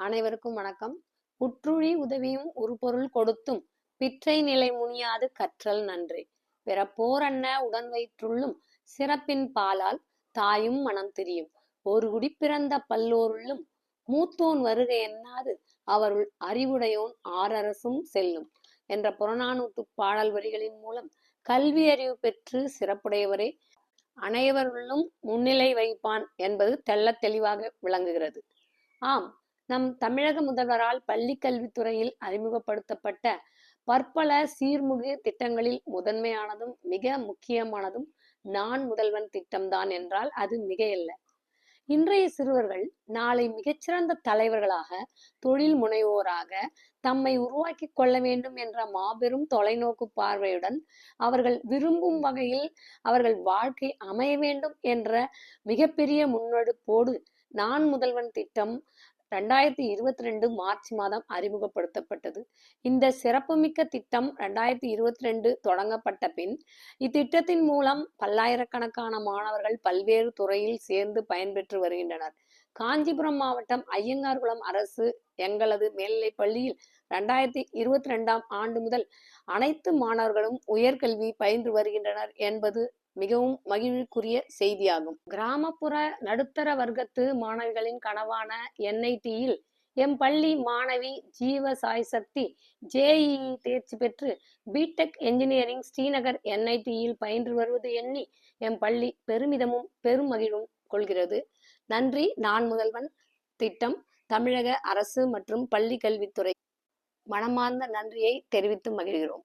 அனைவருக்கும் வணக்கம். உற்றுழி உதவியும் ஒரு பொருள் கொடுத்தும் பிற்றை நிலை முனியாது கற்றல் நன்றே. பிறப்போரன்ன உடன் வயிற்றுள்ளும் சிறப்பின் பாலால் தாயும் மனம் திரியும். ஒரு குடி பிறந்த பல்லோருள்ளும் மூத்தோன் வருகை என்னாது? அவருள் அறிவுடையோன் ஆரரசும் செல்லும் என்ற புறநானூற்று பாடல் வரிகளின் மூலம் கல்வி அறிவு பெற்று சிறப்புடையவரே அனைவருள்ளும் முன்னிலை வைப்பான் என்பது தெள்ளத் தெளிவாக விளங்குகிறது. ஆம் நம் தமிழக முதல்வரால் பள்ளி கல்வித்துறையில் அறிமுகப்படுத்தப்பட்ட பற்பல சீர்மிகு திட்டங்களில் முதன்மையானதும் மிக முக்கியமானதும் நான் முதல்வன் திட்டம்தான் என்றால் அது மிகையல்ல. இன்றைய சிறுவர்கள் நாளை மிகச்சிறந்த தலைவர்களாக தொழில் முனைவோராக தம்மை உருவாக்கி கொள்ள வேண்டும் என்ற மாபெரும் தொலைநோக்கு பார்வையுடன் அவர்கள் விரும்பும் வகையில் அவர்கள் வாழ்க்கை அமைய வேண்டும் என்ற மிகப்பெரிய முன்னெடுப்போடு நான் முதல்வன் திட்டம் ரெண்டாயிரத்தி இருபத்தி ரெண்டு மார்ச் மாதம் அறிமுகப்படுத்தப்பட்டது. இந்த சிறப்புமிக்க திட்டம் ரெண்டாயிரத்தி இருபத்தி ரெண்டு தொடங்கப்பட்ட பின் இத்திட்டத்தின் மூலம் பல்லாயிரக்கணக்கான மாணவர்கள் பல்வேறு துறையில் சேர்ந்து பயன்பெற்று வருகின்றனர். காஞ்சிபுரம் மாவட்டம் ஐயங்கார்குளம் அரசு எங்களது மேல்நிலைப் பள்ளியில் ரெண்டாயிரத்தி இருபத்தி ரெண்டாம் ஆண்டு முதல் அனைத்து மாணவர்களும் உயர்கல்வி பயின்று வருகின்றனர் என்பது மிகவும் மகிழ்வுக்குரிய செய்தியாகும். கிராமப்புற நடுத்தர வர்க்கத்து மாணவிகளின் கனவான என்ஐடியில் எம் பள்ளி மாணவி ஜீவ சாய் சக்தி ஜேஇஇ தேர்ச்சி பெற்று பிடெக் என்ஜினியரிங் ஸ்ரீநகர் என்ஐடியில் பயின்று வருவது எண்ணி எம் பள்ளி பெருமிதமும் பெருமகிழும் கொள்கிறது. நன்றி. நான் முதல்வன். திட்டம் தமிழக அரசு மற்றும் பள்ளி கல்வித்துறை. மனமார்ந்த நன்றியை தெரிவித்து மகிழ்கிறோம்.